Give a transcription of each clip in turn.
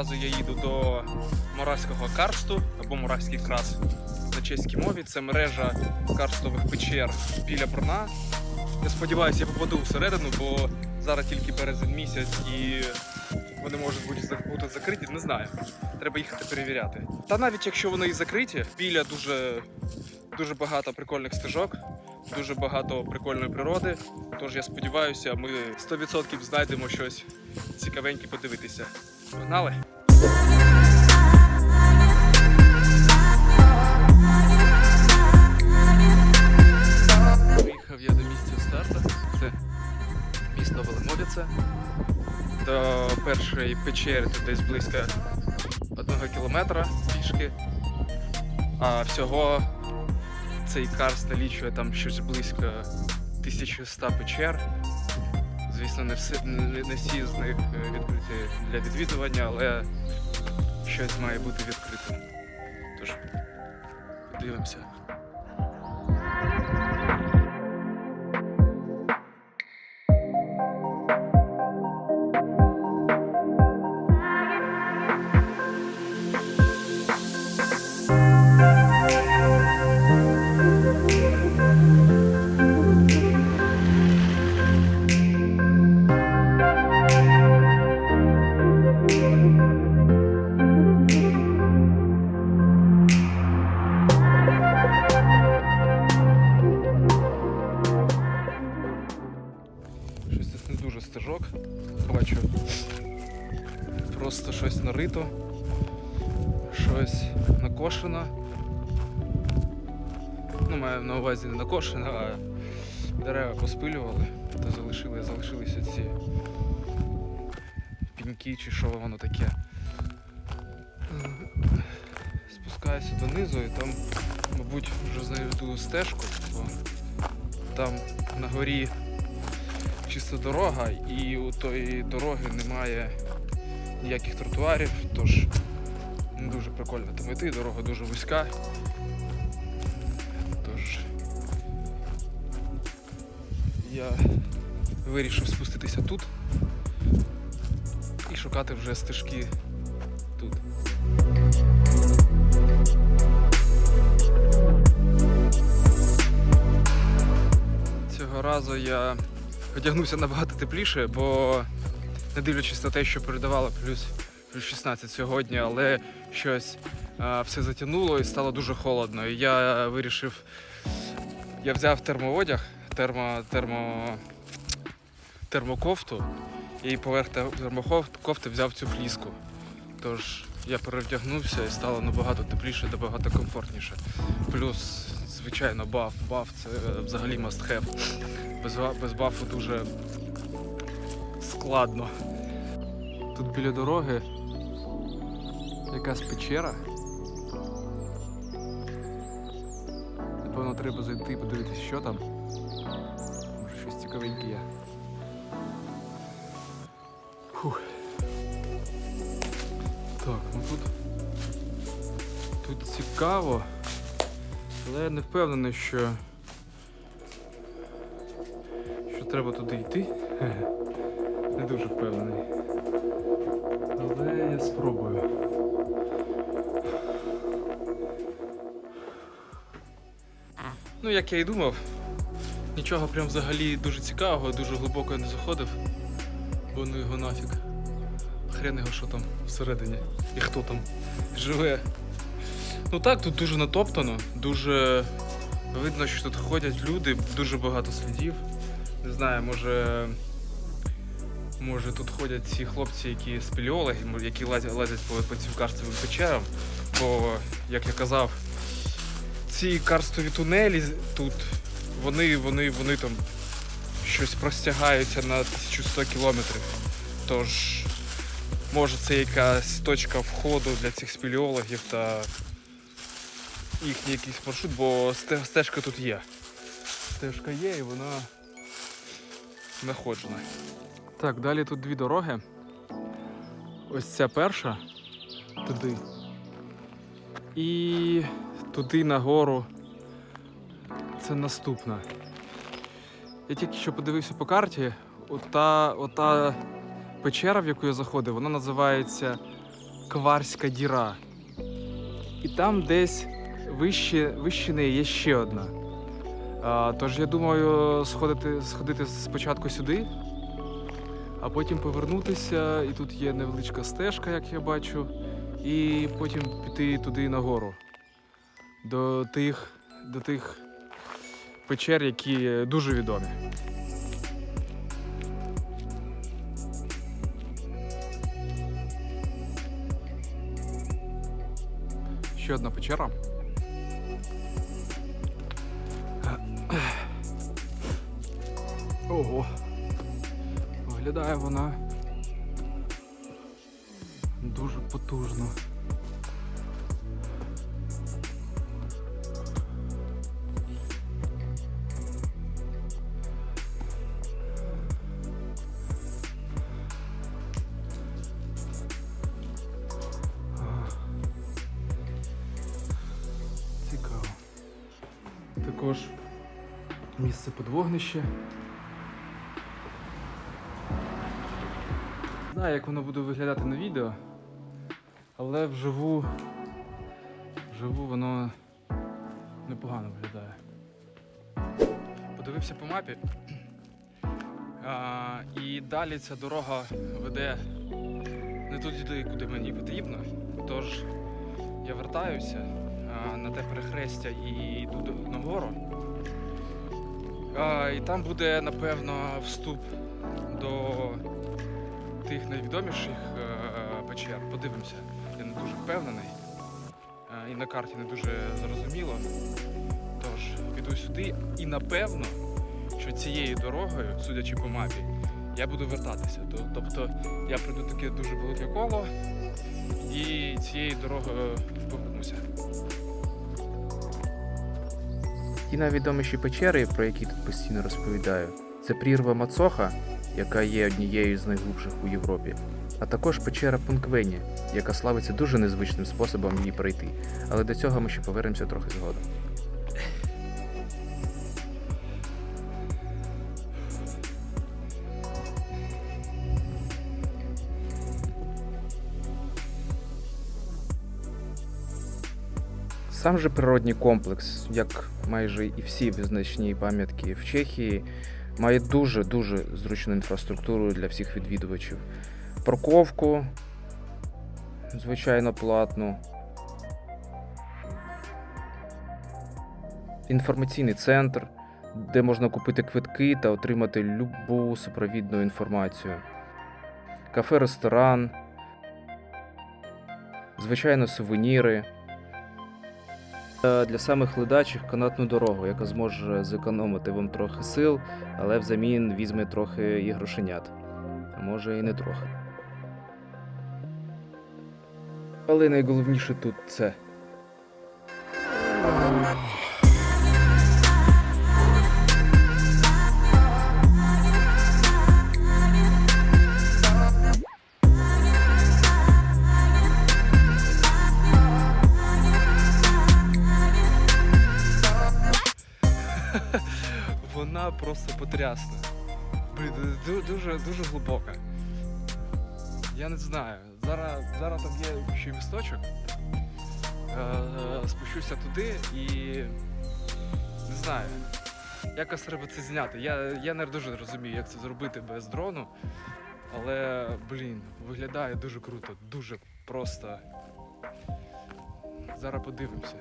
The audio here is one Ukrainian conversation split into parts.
Разу я їду до Моравського карсту або Моравський крас на чеській мові. Це мережа карстових печер біля Брна. Я сподіваюся, я попаду всередину, бо зараз тільки березень місяць і вони можуть бути закриті. Не знаю. Треба їхати перевіряти. Та навіть якщо вони і закриті, біля дуже, дуже багато прикольних стежок, дуже багато прикольної природи. Тож я сподіваюся, ми 100% знайдемо щось цікавеньке подивитися. Погнали! Старту. Місто Велимовіце. До першої печери тут десь близько одного кілометра пішки. А всього цей карс налічує там щось близько 1100 печер. Звісно, не, всі, не всі з них е, відкриті для відвідування, але щось має бути відкритим. Тож, подивимося. Щось нарито, щось накошено. Ну, маю на увазі не накошено, а дерева поспилювали, то залишили, залишилися ці піньки чи що воно таке. Спускаюся донизу і там, мабуть, вже знайду стежку, бо там на горі чиста дорога, і у тої дороги немає ніяких тротуарів, тож не дуже прикольно там йти, дорога дуже вузька. Тож я вирішив спуститися тут і шукати вже стежки тут. Цього разу я одягнувся набагато тепліше, бо не дивлячись на те, що передавало плюс, плюс 16 сьогодні, але щось а, все затягнуло і стало дуже холодно. І я вирішив, я взяв термоодяг, термо, термо, термокофту, і поверх термокофти взяв цю фліску. Тож я перевдягнувся і стало набагато тепліше, набагато комфортніше. Плюс, звичайно, баф. Баф це взагалі must have без, без бафу дуже складно. Тут біля дороги якась печера. Напевно, треба зайти і подивитися, що там. Може, щось цікавеньке є. Фух. Так, ну тут. Тут цікаво, але я не впевнений, що що треба туди йти. Дуже впевнений. Але я спробую. Ну, як я і думав, нічого прям взагалі дуже цікавого, дуже глибоко я не заходив, бо ну його нафіг. Хрен його що там всередині і хто там живе. Ну так, тут дуже натоптано, дуже видно, що тут ходять люди, дуже багато слідів. Не знаю, може. Може тут ходять ці хлопці, які спелеологи, мо- які лазять, лазять по, по цим карстовим печерам. Бо, як я казав, ці карстові тунелі тут, вони, вони, вони там щось простягаються на 1100 кілометрів. Тож, може це якась точка входу для цих спелеологів та їхній якийсь маршрут, бо стежка тут є. Стежка є і вона знаходжена. Так, далі тут дві дороги. Ось ця перша туди. І туди нагору. Це наступна. Я тільки що подивився по карті. Ота, ота печера, в яку я заходив, вона називається Кварська діра. І там десь вище, вище неї є ще одна. А, тож я думаю сходити, сходити спочатку сюди, а потім повернутися. І тут є невеличка стежка, як я бачу, і потім піти туди нагору. До тих, до тих печер, які дуже відомі. Ще одна печера. Ого. Виглядає вона дуже потужно. Цікаво. Також місце під вогнище. Знаю, як воно буде виглядати на відео, але вживу, вживу воно непогано виглядає. Подивився по мапі. А, і далі ця дорога веде не туди, куди мені потрібно. Тож я вертаюся а, на те перехрестя і йду нагору. А, і там буде, напевно, вступ до тих найвідоміших е, печер. Подивимося. Я не дуже впевнений. Е, і на карті не дуже зрозуміло. Тож, піду сюди і напевно, що цією дорогою, судячи по мапі, я буду вертатися. Тобто я пройду таке дуже велике коло і цією дорогою повернуся. Ті найвідоміші печери, про які тут постійно розповідаю, це прірва Мацоха, яка є однією з найглибших у Європі, а також печера Пунквені, яка славиться дуже незвичним способом її пройти. Але до цього ми ще повернемося трохи згодом. Сам же природній комплекс, як майже і всі визначні пам'ятки в Чехії, має дуже-дуже зручну інфраструктуру для всіх відвідувачів. Парковку, звичайно, платну. Інформаційний центр, де можна купити квитки та отримати любу супровідну інформацію. Кафе-ресторан, звичайно, сувеніри. Та Для самих ледачих канатну дорогу, яка зможе зекономити вам трохи сил, але взамін візьме трохи і грошенят. А може і не трохи. Але найголовніше тут це. Потрясна. Блін, дуже, дуже глибока. Я не знаю. Зараз, зараз там є ще місточок. Е, Спущуся туди і не знаю. Якось треба це зняти. Я, я не дуже розумію, як це зробити без дрону. Але, блін, виглядає дуже круто, дуже просто. Зараз подивимося.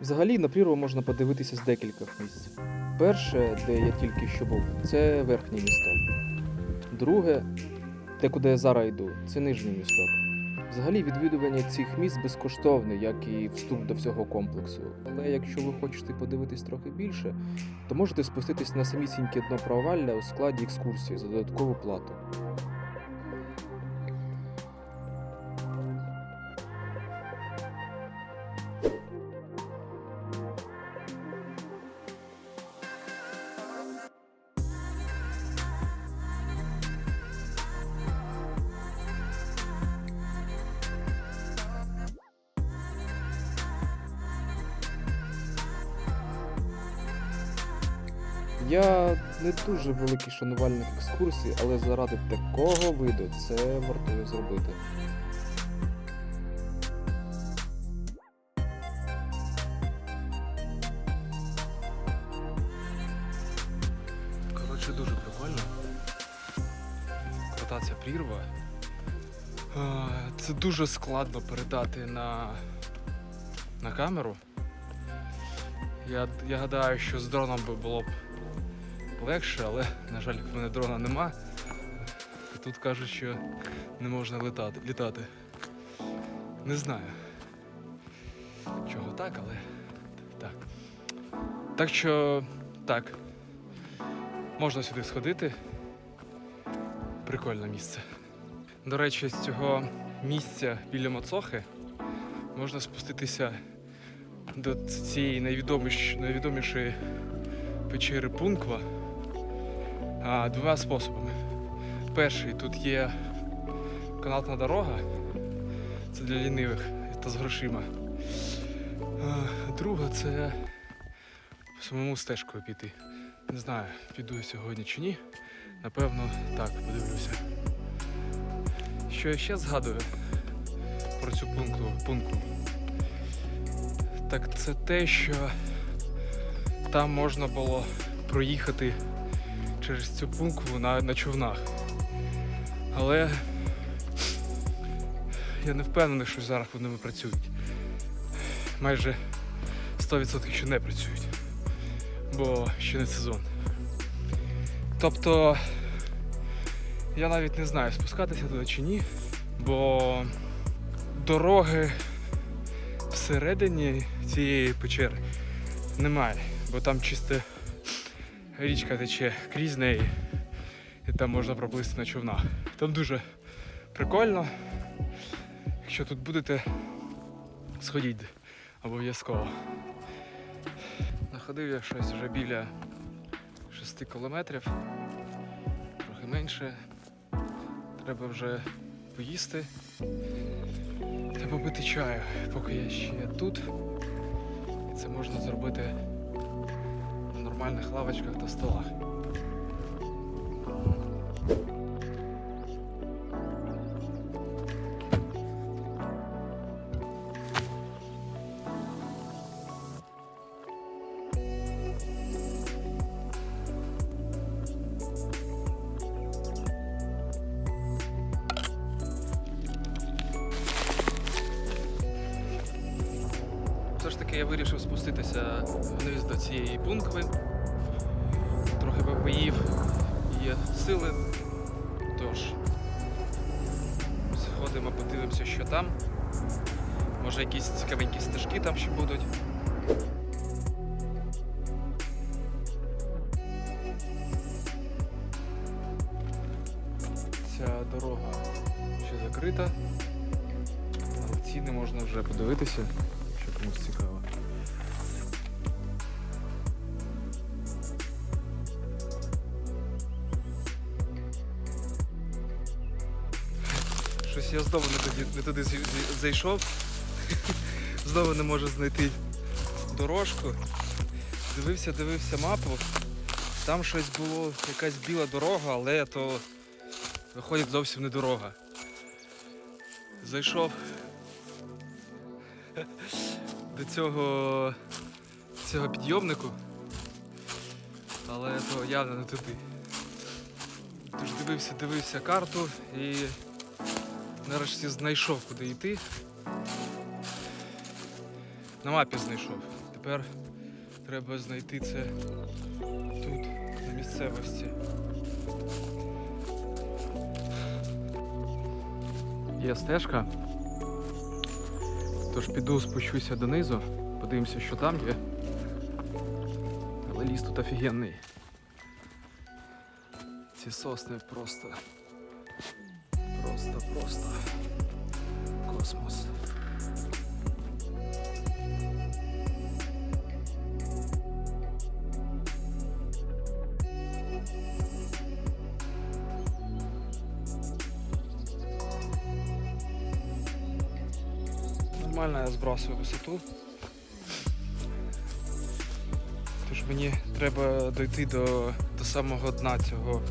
Взагалі на прірву можна подивитися з декількох місць. Перше, де я тільки що був, це верхнє місток. Друге, те, куди я зараз йду, це нижній місток. Взагалі відвідування цих міст безкоштовне, як і вступ до всього комплексу. Але якщо ви хочете подивитись трохи більше, то можете спуститись на самісіньке дно провалля у складі екскурсії за додаткову плату. Я не дуже великий шанувальник екскурсій, але заради такого виду це вартує зробити. Коротше, дуже прикольно. Крута прірва. Це дуже складно передати на, на камеру. Я, я гадаю, що з дроном би було б легше, але, на жаль, в мене дрона нема. Тут кажуть, що не можна летати, літати. Не знаю. Чого так, але так. Так що так. Можна сюди сходити. Прикольне місце. До речі, з цього місця біля Моцохи можна спуститися до цієї найвідоміш... найвідомішої печери Пунква а, двома способами. Перший тут є канатна дорога, це для лінивих та з грошима. А, друга це самому стежкою піти. Не знаю, піду я сьогодні чи ні. Напевно, так, подивлюся. Що я ще згадую про цю пункту, пункту? Так це те, що там можна було проїхати через цю пункту на, на човнах. Але я не впевнений, що зараз вони працюють. Майже 100% що не працюють бо ще не сезон. Тобто я навіть не знаю, спускатися туди чи ні, бо дороги всередині цієї печери немає, бо там чисто річка тече крізь неї, і там можна проплисти на човнах. Там дуже прикольно. Якщо тут будете, сходіть обов'язково. Находив я щось вже біля 6 кілометрів, трохи менше. Треба вже поїсти та попити чаю, поки я ще тут. І це можна зробити нормальних лавочках та столах. Може якісь цікавенькі стежки там ще будуть. Ця дорога ще закрита. Але ціни можна вже подивитися, якщо комусь цікаво. Щось я знову не туди, не туди зайшов. Знову не можу знайти дорожку. Дивився, дивився мапу. Там щось було, якась біла дорога, але то виходить зовсім не дорога. Зайшов до цього, цього підйомнику, але то явно не туди. Тож дивився, дивився карту і нарешті знайшов, куди йти. На мапі знайшов. Тепер треба знайти це тут, на місцевості. Є стежка. Тож піду спущуся донизу, подивимося, що там є. Але ліс тут офігенний. Ці сосни просто. Просто, просто. Космос. Нормально я збрасую висоту. Тож мені треба дойти до, до самого дна цього,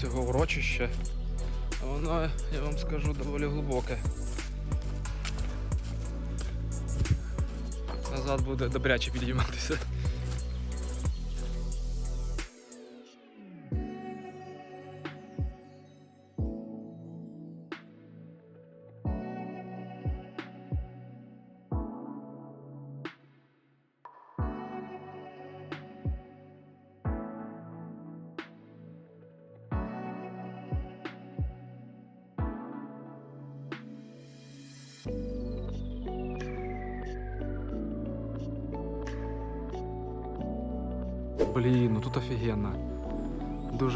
цього урочища. Воно, я вам скажу, доволі глибоке. Назад буде добряче підійматися.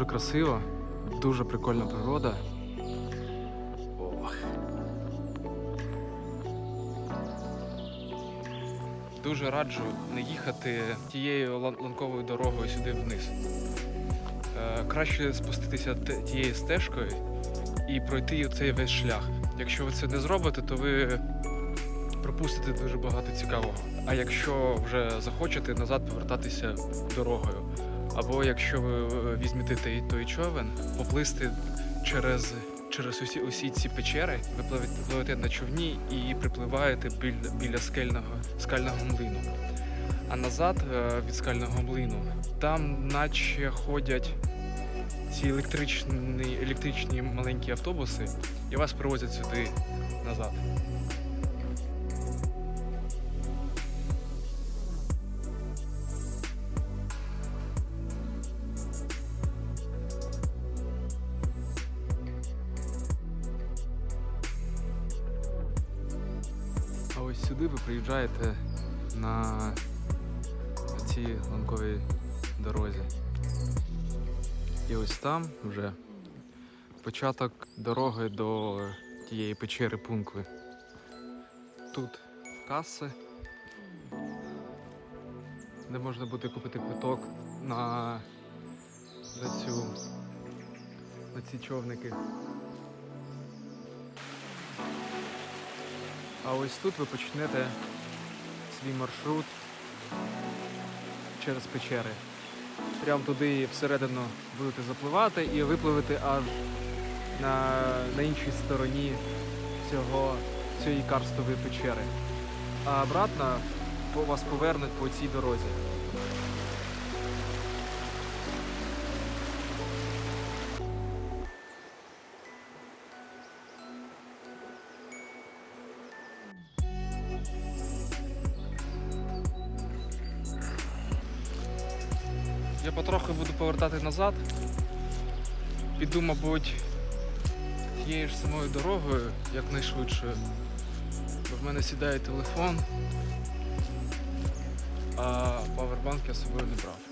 Дуже красиво, дуже прикольна природа. Дуже раджу не їхати тією ланковою дорогою сюди вниз. Е, краще спуститися тією стежкою і пройти цей весь шлях. Якщо ви це не зробите, то ви пропустите дуже багато цікавого. А якщо вже захочете назад повертатися дорогою, або якщо ви е, візьмете той, той човен, поплисти через, через усі, усі ці печери, ви пливете, на човні і припливаєте біля, біля скельного, скального млину. А назад е, від скального млину там наче ходять ці електричні, електричні маленькі автобуси, і вас привозять сюди назад. Сюди ви приїжджаєте на цій ланковій дорозі. І ось там вже початок дороги до тієї печери Пункви. Тут каси, де можна буде купити квиток на, на, цю, на ці човники. А ось тут ви почнете свій маршрут через печери. Прямо туди всередину будете запливати і випливете аж на, на іншій стороні цього, цієї карстової печери. А обратно вас повернуть по цій дорозі. Я потроху буду повертати назад. Піду, мабуть, тією ж самою дорогою, якнайшвидше. Бо в мене сідає телефон, а павербанк я з собою не брав.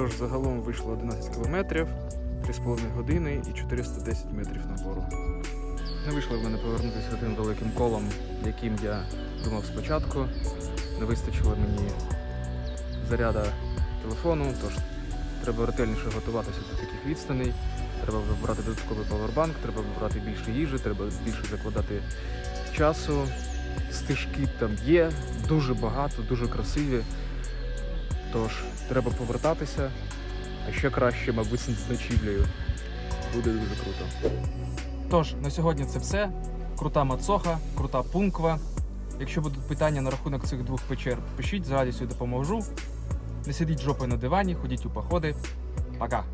Тож загалом вийшло 11 кілометрів, 3,5 години і 410 метрів нагору. Не вийшло в мене повернутися тим великим колом, яким я думав спочатку. Не вистачило мені заряда телефону, тож треба ретельніше готуватися до таких відстаней. Треба брати додатковий павербанк, треба брати більше їжі, треба більше закладати часу. Стежки там є, дуже багато, дуже красиві. Тож треба повертатися, а ще краще, мабуть, з ночівлею. Буде дуже круто. Тож, на сьогодні це все. Крута мацоха, крута пунква. Якщо будуть питання на рахунок цих двох печер, пишіть, з радістю допоможу. Не сидіть жопою на дивані, ходіть у походи. Пока!